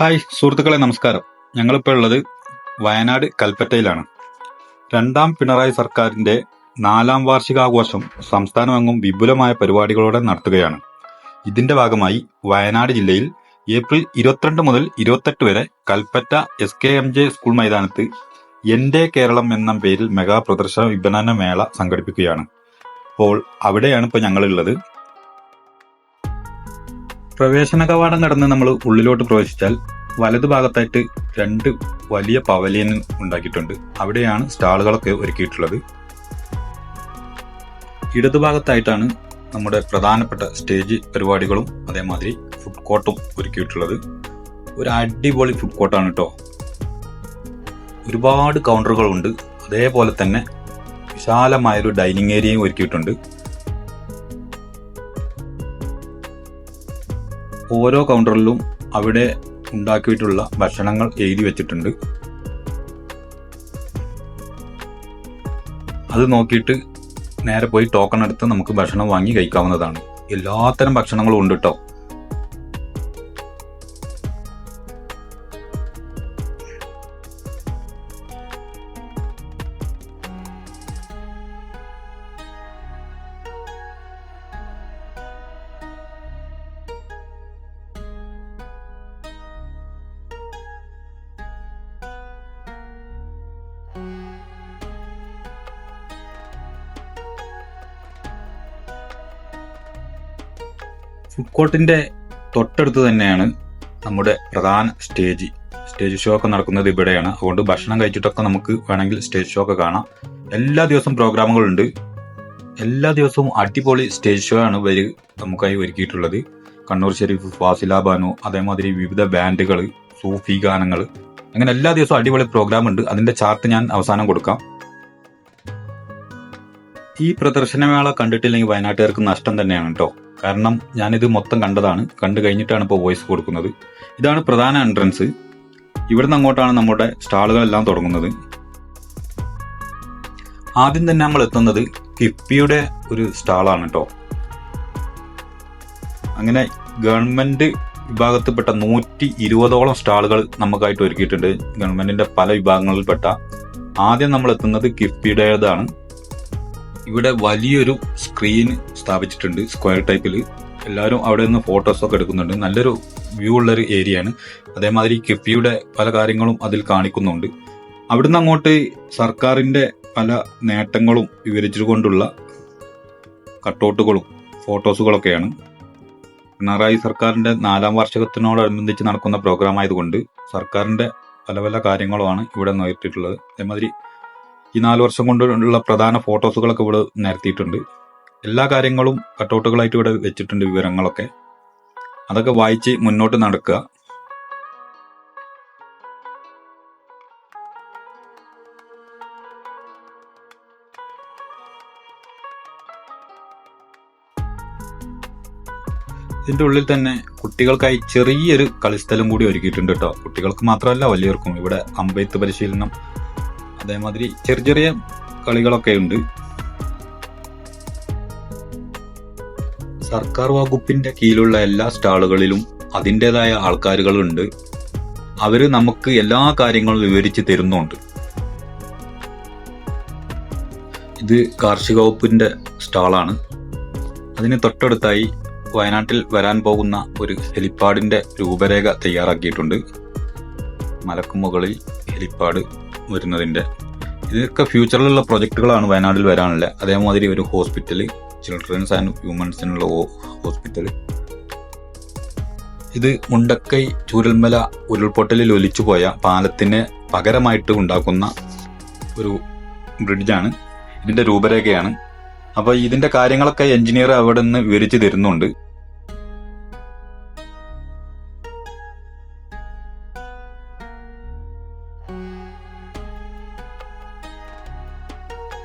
Hi സുഹൃത്തുക്കളെ നമസ്കാരം. ഞങ്ങളിപ്പോൾ ഉള്ളത് വയനാട് കൽപ്പറ്റയിലാണ്. രണ്ടാം പിണറായി സർക്കാരിന്റെ നാലാം വാർഷികാഘോഷം സംസ്ഥാനമെങ്ങും വിപുലമായ പരിപാടികളോടെ നടത്തുകയാണ്. ഇതിന്റെ ഭാഗമായി വയനാട് ജില്ലയിൽ ഏപ്രിൽ ഇരുപത്തിരണ്ട് മുതൽ ഇരുപത്തെട്ട് വരെ Kalpetta S K M J school മൈതാനത്ത് എന്റെ കേരളം എന്ന പേരിൽ മെഗാ പ്രദർശന വിപണന മേള സംഘടിപ്പിക്കുകയാണ്. അപ്പോൾ അവിടെയാണ് ഇപ്പോൾ ഞങ്ങളുള്ളത്. പ്രവേശന കവാടം കടന്ന് നമ്മൾ ഉള്ളിലോട്ട് പ്രവേശിച്ചാൽ വലതുഭാഗത്തായിട്ട് രണ്ട് വലിയ പവലിയൻ ഉണ്ടാക്കിയിട്ടുണ്ട്. അവിടെയാണ് സ്റ്റാളുകളൊക്കെ ഒരുക്കിയിട്ടുള്ളത്. ഇടതുഭാഗത്തായിട്ടാണ് നമ്മുടെ പ്രധാനപ്പെട്ട സ്റ്റേജ് പരിപാടികളും അതേമാതിരി ഫുഡ് കോർട്ടും ഒരുക്കിയിട്ടുള്ളത്. ഒരു അടിപൊളി ഫുഡ് കോർട്ടാണ് കേട്ടോ ഒരുപാട് കൗണ്ടറുകളുണ്ട് അതേപോലെ തന്നെ വിശാലമായൊരു ഡൈനിങ് ഏരിയയും ഒരുക്കിയിട്ടുണ്ട്. ഓരോ കൗണ്ടറിലും അവിടെ ഉണ്ടാക്കിയിട്ടുള്ള ഭക്ഷണങ്ങൾ എഴുതി വെച്ചിട്ടുണ്ട്. അത് നോക്കിയിട്ട് നേരെ പോയി ടോക്കൺ എടുത്ത് നമുക്ക് ഭക്ഷണം വാങ്ങി കഴിക്കാവുന്നതാണ്. എല്ലാത്തരം ഭക്ഷണങ്ങളും ഉണ്ട് കേട്ടോ ഫുഡ് കോർട്ടിന്റെ തൊട്ടടുത്ത് തന്നെയാണ് നമ്മുടെ പ്രധാന സ്റ്റേജ്. സ്റ്റേജ് ഷോ ഒക്കെ നടക്കുന്നത് ഇവിടെയാണ്. അതുകൊണ്ട് ഭക്ഷണം കഴിച്ചിട്ടൊക്കെ നമുക്ക് വേണമെങ്കിൽ സ്റ്റേജ് ഷോ ഒക്കെ കാണാം. എല്ലാ ദിവസവും പ്രോഗ്രാമുകളുണ്ട്. എല്ലാ ദിവസവും അടിപൊളി സ്റ്റേജ് ഷോ ആണ് ഇവർ നമുക്കായി ഒരുക്കിയിട്ടുള്ളത്. കണ്ണൂർ ഷെരീഫ് ഫാസില ബാനു അതേമാതിരി വിവിധ ബാൻഡുകൾ സൂഫി ഗാനങ്ങൾ അങ്ങനെ എല്ലാ ദിവസവും അടിപൊളി പ്രോഗ്രാം ഉണ്ട്. അതിന്റെ ചാർട്ട് ഞാൻ അവസാനം കൊടുക്കാം. ഈ പ്രദർശനമേള കണ്ടിട്ടില്ലെങ്കിൽ വയനാട്ടുകാർക്ക് നഷ്ടം തന്നെയാണ് കേട്ടോ കാരണം ഞാനിത് മൊത്തം കണ്ടതാണ്. കണ്ടു കഴിഞ്ഞിട്ടാണ് ഇപ്പോൾ വോയിസ് കൊടുക്കുന്നത്. ഇതാണ് പ്രധാന എൻട്രൻസ് ഇവിടുന്ന് അങ്ങോട്ടാണ് നമ്മുടെ സ്റ്റാളുകളെല്ലാം തുടങ്ങുന്നത്. ആദ്യം തന്നെ നമ്മൾ എത്തുന്നത് കിഫ്ബിയുടെ ഒരു സ്റ്റാളാണ് കേട്ടോ അങ്ങനെ ഗവൺമെന്റ് വിഭാഗത്തിൽപ്പെട്ട നൂറ്റി ഇരുപതോളം സ്റ്റാളുകൾ നമുക്കായിട്ട് ഒരുക്കിയിട്ടുണ്ട്. ഗവൺമെന്റിന്റെ പല വിഭാഗങ്ങളിൽപ്പെട്ട. ആദ്യം നമ്മൾ എത്തുന്നത് കിഫ്ബിയുടേതാണ് ഇവിടെ വലിയൊരു സ്ക്രീൻ സ്ഥാപിച്ചിട്ടുണ്ട് സ്ക്വയർ ടൈപ്പിൽ എല്ലാവരും അവിടെ നിന്ന് ഫോട്ടോസ് ഒക്കെ എടുക്കുന്നുണ്ട്. നല്ലൊരു വ്യൂ ഉള്ളൊരു ഏരിയ ആണ്. അതേമാതിരി കിഫ്ബിയുടെ പല കാര്യങ്ങളും അതിൽ കാണിക്കുന്നുണ്ട്. അവിടുന്ന് അങ്ങോട്ട് സർക്കാരിന്റെ പല നേട്ടങ്ങളും വിവരിച്ചുകൊണ്ടുള്ള കട്ടൗട്ടുകളും ഫോട്ടോസുകളൊക്കെയാണ് പിണറായി സർക്കാരിന്റെ നാലാം വാർഷികത്തിനോടനുബന്ധിച്ച് നടക്കുന്ന പ്രോഗ്രാം ആയതുകൊണ്ട് സർക്കാരിന്റെ പല പല കാര്യങ്ങളുമാണ് ഇവിടെ നേരിട്ടിട്ടുള്ളത്. അതേമാതിരി ഈ നാല് വർഷം കൊണ്ടുള്ള പ്രധാന ഫോട്ടോസുകളൊക്കെ ഇവിടെ നിരത്തിയിട്ടുണ്ട്. എല്ലാ കാര്യങ്ങളും കട്ടൗട്ടുകളായിട്ട് ഇവിടെ വെച്ചിട്ടുണ്ട് വിവരങ്ങളൊക്കെ. അതൊക്കെ വായിച്ച് മുന്നോട്ട് നടക്കുക. ഇതിന്റെ ഉള്ളിൽ തന്നെ കുട്ടികൾക്കായി ചെറിയൊരു കളിസ്ഥലം കൂടി ഒരുക്കിയിട്ടുണ്ട് കേട്ടോ. കുട്ടികൾക്ക് മാത്രമല്ല വലിയവർക്കും. ഇവിടെ അമ്പെയ്ത്ത് പരിശീലനം അതേമാതിരി ചെറിയ ചെറിയ കളികളൊക്കെ ഉണ്ട്. സർക്കാർ വകുപ്പിന്റെ കീഴിലുള്ള എല്ലാ സ്റ്റാളുകളിലും അതിന്റെതായ ആൾക്കാരുകളുണ്ട്. അവർ നമുക്ക് എല്ലാ കാര്യങ്ങളും വിവരിച്ച് തരുന്നുണ്ട്. ഇത് കാർഷിക വകുപ്പിന്റെ സ്റ്റാളാണ്. അതിന് തൊട്ടടുത്തായി വയനാട്ടിൽ വരാൻ പോകുന്ന ഒരു ഹെലിപ്പാഡിന്റെ രൂപരേഖ തയ്യാറാക്കിയിട്ടുണ്ട്. മലക്കുമുകളിൽ ഹെലിപ്പാഡ് വരുന്നതിന്റെ ഇതൊക്കെ ഫ്യൂച്ചറിലുള്ള പ്രൊജക്റ്റുകളാണ് വയനാട്ടിൽ വരാനുള്ള അതേമാതിരി ഒരു ഹോസ്പിറ്റൽ ചിൽഡ്രൻസ് ആൻഡ് ഹ്യൂമൻസിനുള്ള ഹോസ്പിറ്റൽ ഇത് മുണ്ടക്കൈ ചൂരൽമല ഉരുൾപൊട്ടലിൽ ഒലിച്ചു പോയ പാലത്തിന് പകരമായിട്ട് ഉണ്ടാക്കുന്ന ഒരു ബ്രിഡ്ജാണ് ഇതിന്റെ രൂപരേഖയാണ്. അപ്പോൾ ഇതിന്റെ കാര്യങ്ങളൊക്കെ എഞ്ചിനീയർ അവിടെ നിന്ന് വിവരിച്ച് തരുന്നുണ്ട്.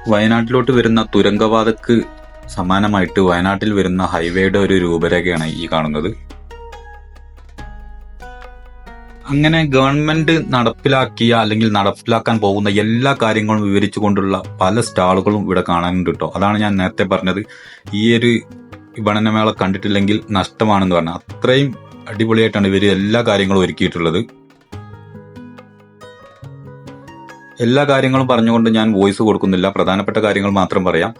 വയനാട്ടിലോട്ട് വരുന്ന തുരങ്കപാതക്ക് സമാനമായിട്ട് വയനാട്ടിൽ വരുന്ന ഹൈവേയുടെ ഒരു രൂപരേഖയാണ് ഈ കാണുന്നത്. അങ്ങനെ ഗവൺമെന്റ് നടപ്പിലാക്കിയ അല്ലെങ്കിൽ നടപ്പിലാക്കാൻ പോകുന്ന എല്ലാ കാര്യങ്ങളും വിവരിച്ചു കൊണ്ടുള്ള പല സ്റ്റാളുകളും ഇവിടെ കാണാനുണ്ട് കേട്ടോ. അതാണ് ഞാൻ നേരത്തെ പറഞ്ഞത്. ഈ ഒരു വിപണനമേള കണ്ടിട്ടില്ലെങ്കിൽ നഷ്ടമാണെന്ന് പറഞ്ഞത്. അത്രയും അടിപൊളിയായിട്ടാണ് ഇവർ എല്ലാ കാര്യങ്ങളും ഒരുക്കിയിട്ടുള്ളത്. എല്ലാ കാര്യങ്ങളും പറഞ്ഞുകൊണ്ട് ഞാൻ വോയിസ് കൊടുക്കുന്നില്ല. പ്രധാനപ്പെട്ട കാര്യങ്ങൾ മാത്രം പറയാം.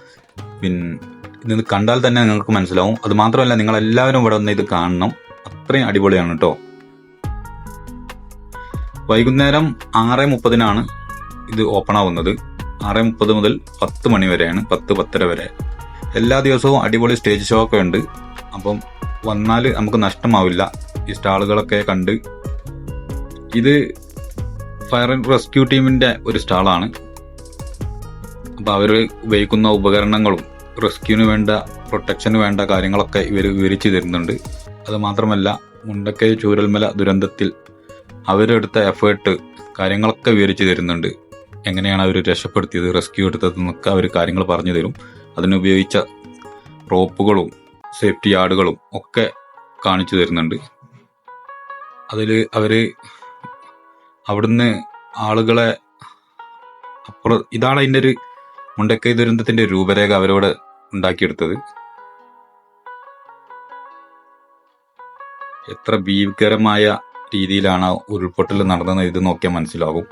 പിന്നെ ഇത് കണ്ടാൽ തന്നെ നിങ്ങൾക്ക് മനസ്സിലാവും. അത് മാത്രമല്ല നിങ്ങൾ എല്ലാവരും ഇവിടെ വന്ന് ഇത് കാണണം. അത്രയും അടിപൊളിയാണ് കേട്ടോ വൈകുന്നേരം ആറ് മുപ്പതിനാണ് ഇത് ഓപ്പൺ ആവുന്നത് ആറ് മുപ്പത് മുതൽ പത്ത് മണി വരെയാണ് പത്ത് പത്തര വരെ. എല്ലാ ദിവസവും അടിപൊളി സ്റ്റേജ് ഷോ ഒക്കെ ഉണ്ട്. അപ്പം വന്നാൽ നമുക്ക് നഷ്ടമാവില്ല. ഈ സ്റ്റാളുകളൊക്കെ കണ്ട് ഇത് ഫയർ ആൻഡ് റെസ്ക്യൂ ടീമിന്റെ ഒരു സ്റ്റാളാണ്. അപ്പോൾ അവർ ഉപയോഗിക്കുന്ന ഉപകരണങ്ങളും റെസ്ക്യൂവിന് വേണ്ട പ്രൊട്ടക്ഷന് വേണ്ട കാര്യങ്ങളൊക്കെ ഇവർ വിവരിച്ചു തരുന്നുണ്ട്. അതുമാത്രമല്ല മുണ്ടക്കൈ ചൂരൽമല ദുരന്തത്തിൽ അവരെടുത്ത എഫേർട്ട് കാര്യങ്ങളൊക്കെ വിവരിച്ചു തരുന്നുണ്ട്. എങ്ങനെയാണ് അവർ രക്ഷപ്പെടുത്തിയത് റെസ്ക്യൂ എടുത്തതെന്നൊക്കെ അവർ കാര്യങ്ങൾ പറഞ്ഞു തരും. അതിനുപയോഗിച്ച റോപ്പുകളും സേഫ്റ്റി യാർഡുകളും ഒക്കെ കാണിച്ചു തരുന്നുണ്ട്. അതിൽ അവർ അവിടുന്ന് ആളുകളെ അപ്പുറം ഇതാണ് അതിന്റെ ഒരു മുണ്ടക്കൈ ദുരന്തത്തിന്റെ രൂപരേഖ അവരോട് ഉണ്ടാക്കിയെടുത്തത്. എത്ര ഭീകരമായ രീതിയിലാണ് ഉരുൾപൊട്ടൽ നടന്നത് ഇത് നോക്കിയാൽ മനസ്സിലാകും.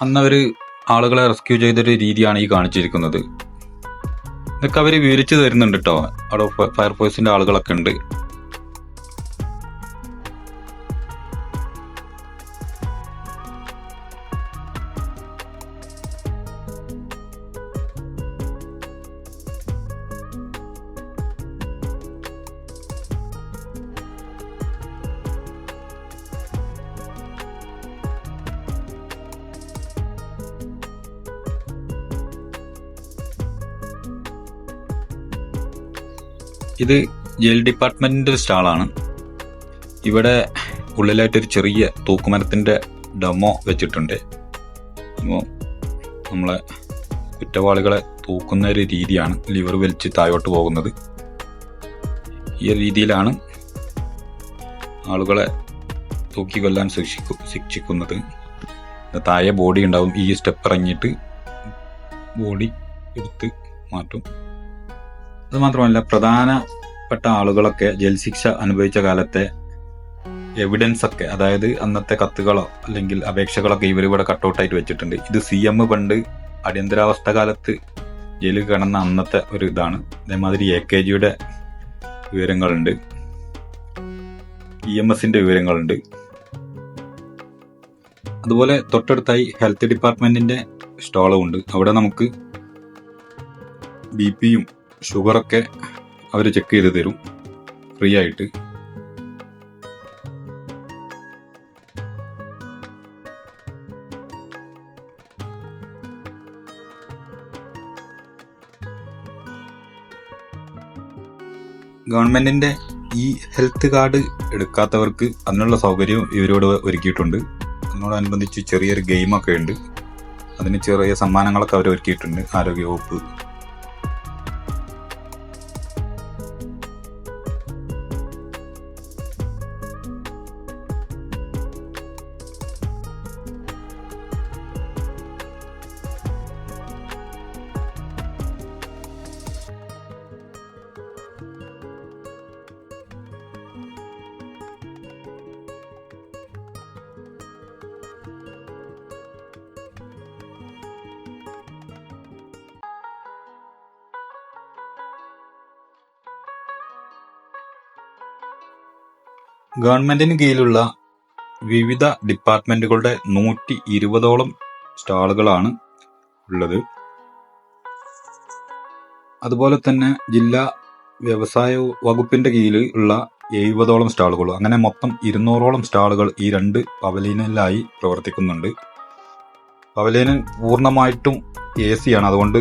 അന്ന് അവർ ആളുകളെ റെസ്ക്യൂ ചെയ്തൊരു രീതിയാണ് ഈ കാണിച്ചിരിക്കുന്നത്. ഇതൊക്കെ അവർ വിവരിച്ചു തരുന്നുണ്ട് കേട്ടോ അവിടെ ഫയർഫോഴ്സിന്റെ ആളുകളൊക്കെ ഉണ്ട്. ഇത് ജയിൽ ഡിപ്പാർട്ട്മെന്റിന്റെ സ്റ്റാളാണ്. ഇവിടെ ഉള്ളിലായിട്ടൊരു ചെറിയ തൂക്കുമരത്തിന്റെ ഡമോ വെച്ചിട്ടുണ്ട്. അപ്പോൾ നമ്മളെ കുറ്റവാളികളെ തൂക്കുന്ന ഒരു രീതിയാണ് ലിവർ വലിച്ച് താഴോട്ട് പോകുന്നത്. ഈ രീതിയിലാണ് ആളുകളെ തൂക്കി കൊല്ലാൻ ശിക്ഷിക്കു ശിക്ഷിക്കുന്നത്. താഴെ ബോഡി ഉണ്ടാവും. ഈ സ്റ്റെപ്പ് ഇറങ്ങിയിട്ട് ബോഡി എടുത്ത് മാറ്റും. അത് മാത്രമല്ല പ്രധാനപ്പെട്ട ആളുകളൊക്കെ ജയിൽ ശിക്ഷ അനുഭവിച്ച കാലത്തെ എവിഡൻസ് ഒക്കെ അതായത് അന്നത്തെ കത്തുകളോ അല്ലെങ്കിൽ അപേക്ഷകളൊക്കെ ഇവർ ഇവിടെ കട്ടൗട്ടായിട്ട് വെച്ചിട്ടുണ്ട്. ഇത് സി എം പണ്ട് അടിയന്തരാവസ്ഥ കാലത്ത് ജയിലിൽ കിടന്ന അന്നത്തെ ഒരു ഇതാണ്. അതേമാതിരി എ കെ ജിയുടെ വിവരങ്ങളുണ്ട്. ഇ എം എസിന്റെ വിവരങ്ങളുണ്ട്. അതുപോലെ തൊട്ടടുത്തായി ഹെൽത്ത് ഡിപ്പാർട്ട്മെന്റിന്റെ സ്റ്റോളും ഉണ്ട്. അവിടെ നമുക്ക് ബി പിയും ഷുഗറൊക്കെ അവർ ചെക്ക് ചെയ്ത് തരും. ഫ്രീ ആയിട്ട് ഗവൺമെന്റിന്റെ ഈ ഹെൽത്ത് കാർഡ് എടുക്കാത്തവർക്ക് അതിനുള്ള സൗകര്യവും ഇവരോട് ഒരുക്കിയിട്ടുണ്ട്. അതിനോടനുബന്ധിച്ച് ചെറിയൊരു ഗെയിമൊക്കെ ഉണ്ട്. അതിന് ചെറിയ സമ്മാനങ്ങളൊക്കെ അവർ ഒരുക്കിയിട്ടുണ്ട്. ആരോഗ്യവകുപ്പ് ഗവൺമെന്റിന് കീഴിലുള്ള വിവിധ ഡിപ്പാർട്ട്മെന്റുകളുടെ നൂറ്റി ഇരുപതോളം സ്റ്റാളുകളാണ് ഉള്ളത്. അതുപോലെ തന്നെ ജില്ലാ വ്യവസായ വകുപ്പിന്റെ കീഴിൽ ഉള്ള എഴുപതോളം സ്റ്റാളുകൾ അങ്ങനെ മൊത്തം ഇരുന്നൂറോളം സ്റ്റാളുകൾ ഈ രണ്ട് പവലീനിലായി പ്രവർത്തിക്കുന്നുണ്ട്. പവലിയന് പൂർണമായിട്ടും എ സി ആണ്. അതുകൊണ്ട്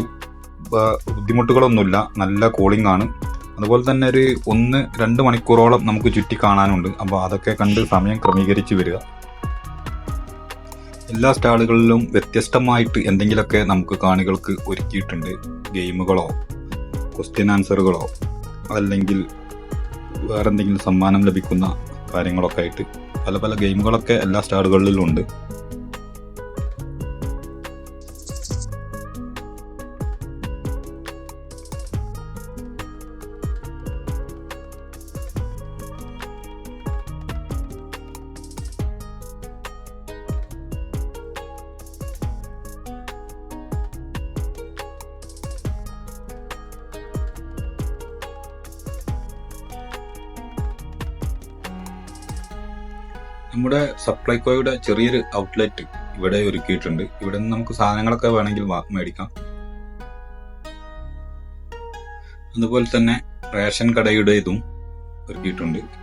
ബുദ്ധിമുട്ടുകളൊന്നുമില്ല. നല്ല കൂളിംഗ് ആണ്. അതുപോലെ തന്നെ ഒരു ഒന്ന് രണ്ട് മണിക്കൂറോളം നമുക്ക് ചുറ്റി കാണാനുണ്ട്. അപ്പോൾ അതൊക്കെ കണ്ട് സമയം ക്രമീകരിച്ച് വരിക. എല്ലാ സ്റ്റാളുകളിലും വ്യത്യസ്തമായിട്ട് എന്തെങ്കിലുമൊക്കെ നമുക്ക് കാണികൾക്ക് ഒരുക്കിയിട്ടുണ്ട്. ഗെയിമുകളോ ക്വസ്റ്റ്യൻ ആൻസറുകളോ അല്ലെങ്കിൽ വേറെന്തെങ്കിലും സമ്മാനം ലഭിക്കുന്ന കാര്യങ്ങളൊക്കെ ആയിട്ട് പല പല ഗെയിമുകളൊക്കെ എല്ലാ സ്റ്റാളുകളിലും ഉണ്ട്. നമ്മുടെ സപ്ലൈകോയുടെ ചെറിയൊരു ഔട്ട്ലെറ്റ് ഇവിടെ ഒരുക്കിയിട്ടുണ്ട്. ഇവിടെ നിന്ന് നമുക്ക് സാധനങ്ങളൊക്കെ വേണമെങ്കിൽ മേടിക്കാം. അതുപോലെ തന്നെ റേഷൻ കടയുടേതും ഒരുക്കിയിട്ടുണ്ട്.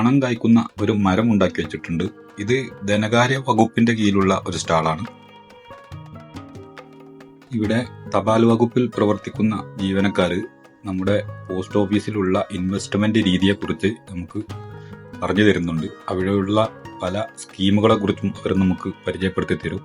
പണം കായ്ക്കുന്ന ഒരു മരം ഉണ്ടാക്കി വെച്ചിട്ടുണ്ട്. ഇത് ധനകാര്യ വകുപ്പിന്റെ കീഴിലുള്ള ഒരു സ്റ്റാളാണ്. ഇവിടെ തപാൽ വകുപ്പിൽ പ്രവർത്തിക്കുന്ന ജീവനക്കാര് നമ്മുടെ പോസ്റ്റ് ഓഫീസിലുള്ള ഇൻവെസ്റ്റ്മെന്റ് രീതിയെക്കുറിച്ച് നമുക്ക് പറഞ്ഞു തരുന്നുണ്ട്. അവിടെയുള്ള പല സ്കീമുകളെ കുറിച്ചും അവർ നമുക്ക് പരിചയപ്പെടുത്തി തരും.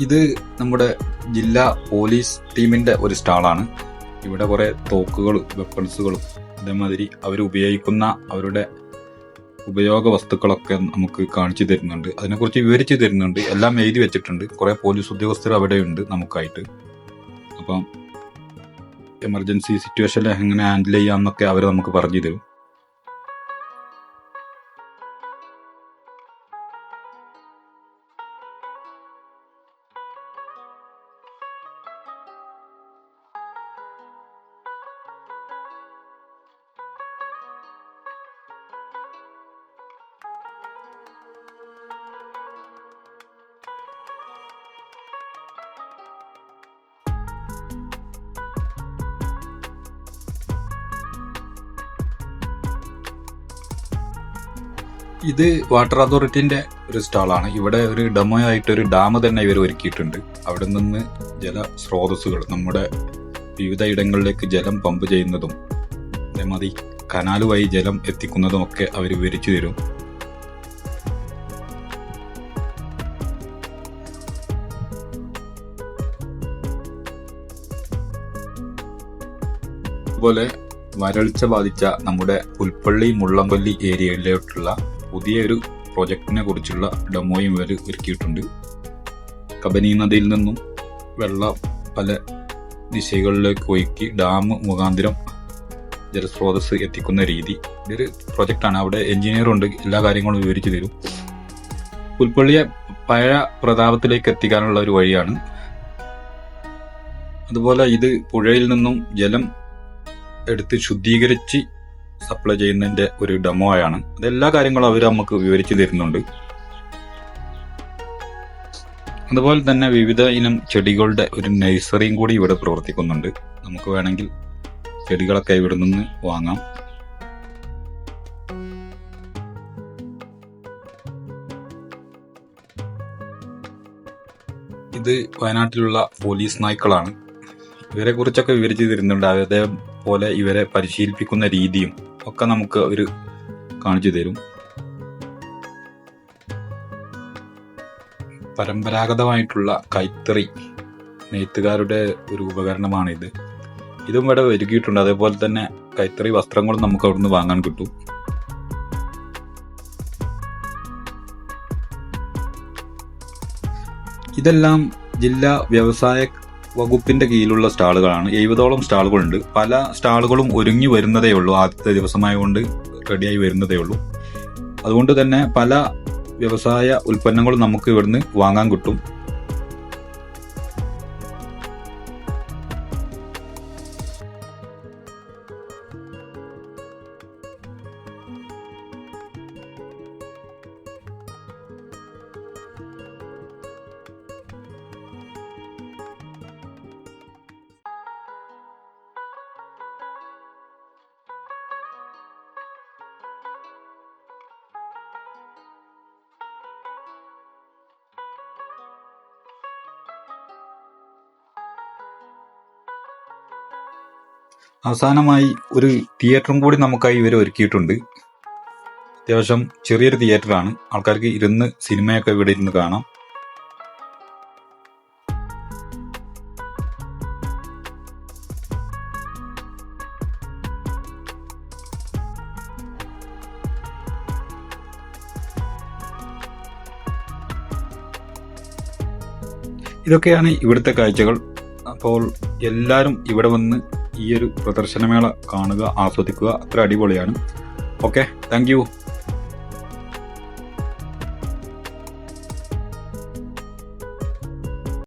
ഇത് നമ്മുടെ ജില്ലാ പോലീസ് ടീമിന്റെ ഒരു സ്റ്റാളാണ്. ഇവിടെ കുറെ തോക്കുകളും വെപ്പൺസുകളും അതേമാതിരി അവർ ഉപയോഗിക്കുന്ന അവരുടെ ഉപയോഗ വസ്തുക്കളൊക്കെ നമുക്ക് കാണിച്ചു തരുന്നുണ്ട്. അതിനെക്കുറിച്ച് വിവരിച്ചു തരുന്നുണ്ട്. എല്ലാം എഴുതി വെച്ചിട്ടുണ്ട്. കുറെ പോലീസ് ഉദ്യോഗസ്ഥർ അവിടെയുണ്ട് നമുക്കായിട്ട്. അപ്പം എമർജൻസി സിറ്റുവേഷനിൽ എങ്ങനെ ഹാൻഡിൽ ചെയ്യാമെന്നൊക്കെ അവർ നമുക്ക് പറഞ്ഞു തരും. ഇത് വാട്ടർ അതോറിറ്റിന്റെ ഒരു സ്റ്റാളാണ് ഇവിടെ ഒരു ഡെമോ ആയിട്ട് ഒരു ഡാം തന്നെ ഇവർ ഒരുക്കിയിട്ടുണ്ട്. അവിടെ നിന്ന് ജല സ്രോതസ്സുകൾ നമ്മുടെ വിവിധ ഇടങ്ങളിലേക്ക് ജലം പമ്പ് ചെയ്യുന്നതും അതേമാതിരി കനാൽ വഴി ജലം എത്തിക്കുന്നതും ഒക്കെ അവർ വിവരിച്ചു തരും. അതുപോലെ വരൾച്ച ബാധിച്ച നമ്മുടെ പുൽപ്പള്ളി മുള്ളംകൊല്ലി ഏരിയയിലോട്ടുള്ള പുതിയൊരു പ്രോജക്റ്റിനെ കുറിച്ചുള്ള ഡെമോയും ഇവർ ഒരുക്കിയിട്ടുണ്ട്. കബനി നദിയിൽ നിന്നും വെള്ളം പല ദിശകളിലേക്ക് ഒഴുക്കി ഡാം മുഖാന്തരം ജലസ്രോതസ് എത്തിക്കുന്ന രീതി. ഇതൊരു പ്രൊജക്റ്റാണ് അവിടെ എഞ്ചിനീയർ ഉണ്ട്. എല്ലാ കാര്യങ്ങളും വിവരിച്ചു തരും. പുൽപ്പള്ളിയെ പഴയ പ്രതാപത്തിലേക്ക് എത്തിക്കാനുള്ള ഒരു വഴിയാണ്. അതുപോലെ ഇത് പുഴയിൽ നിന്നും ജലം എടുത്ത് ശുദ്ധീകരിച്ച് സപ്ലൈ ചെയ്യുന്നതിന്റെ ഒരു ഡെമോ ആണ് അതെല്ലാ കാര്യങ്ങളും അവർ നമുക്ക് വിവരിച്ചു തരുന്നുണ്ട്. അതുപോലെ തന്നെ വിവിധ ഇനം ചെടികളുടെ ഒരു നഴ്സറിയും കൂടി ഇവിടെ പ്രവർത്തിക്കുന്നുണ്ട്. നമുക്ക് വേണമെങ്കിൽ ചെടികളൊക്കെ ഇവിടെ നിന്ന് വാങ്ങാം. ഇത് വയനാട്ടിലുള്ള പോലീസ് നായ്ക്കളാണ്. ഇവരെ കുറിച്ചൊക്കെ വിവരിച്ചു തരുന്നുണ്ട്. അതേപോലെ ഇവരെ പരിശീലിപ്പിക്കുന്ന രീതിയും ഒക്കെ നമുക്ക് അവർ കാണിച്ചു തരും. പരമ്പരാഗതമായിട്ടുള്ള കൈത്തറി നെയ്ത്തുകാരുടെ ഒരു ഉപകരണമാണിത്. ഇതും ഇവിടെ ഒരുക്കിയിട്ടുണ്ട്. അതേപോലെ തന്നെ കൈത്തറി വസ്ത്രങ്ങളും നമുക്ക് അവിടുന്ന് വാങ്ങാൻ കിട്ടും. ഇതെല്ലാം ജില്ലാ വ്യവസായ വകുപ്പിന്റെ കീഴിലുള്ള സ്റ്റാളുകളാണ്. എഴുപതോളം സ്റ്റാളുകളുണ്ട്. പല സ്റ്റാളുകളും ഒരുങ്ങി വരുന്നതേ ഉള്ളൂ. ആദ്യത്തെ ദിവസമായതുകൊണ്ട് റെഡിയായി വരുന്നതേ ഉള്ളൂ. അതുകൊണ്ട് തന്നെ പല വ്യവസായ ഉൽപ്പന്നങ്ങളും നമുക്ക് ഇവിടുന്ന് വാങ്ങാൻ കിട്ടും. അവസാനമായി ഒരു തിയേറ്ററും കൂടി നമുക്കായി ഇവർ ഒരുക്കിയിട്ടുണ്ട്. അത്യാവശ്യം ചെറിയൊരു തിയേറ്ററാണ്. ആൾക്കാർക്ക് ഇരുന്ന് സിനിമയൊക്കെ ഇവിടെ ഇരുന്ന് കാണാം. ഇതൊക്കെയാണ് ഇവിടുത്തെ കാഴ്ചകൾ. അപ്പോൾ എല്ലാവരും ഇവിടെ വന്ന് ഈ ഒരു പ്രദർശനമേള കാണുക ആസ്വദിക്കുക അത്ര അടിപൊളിയാണ്. Okay thank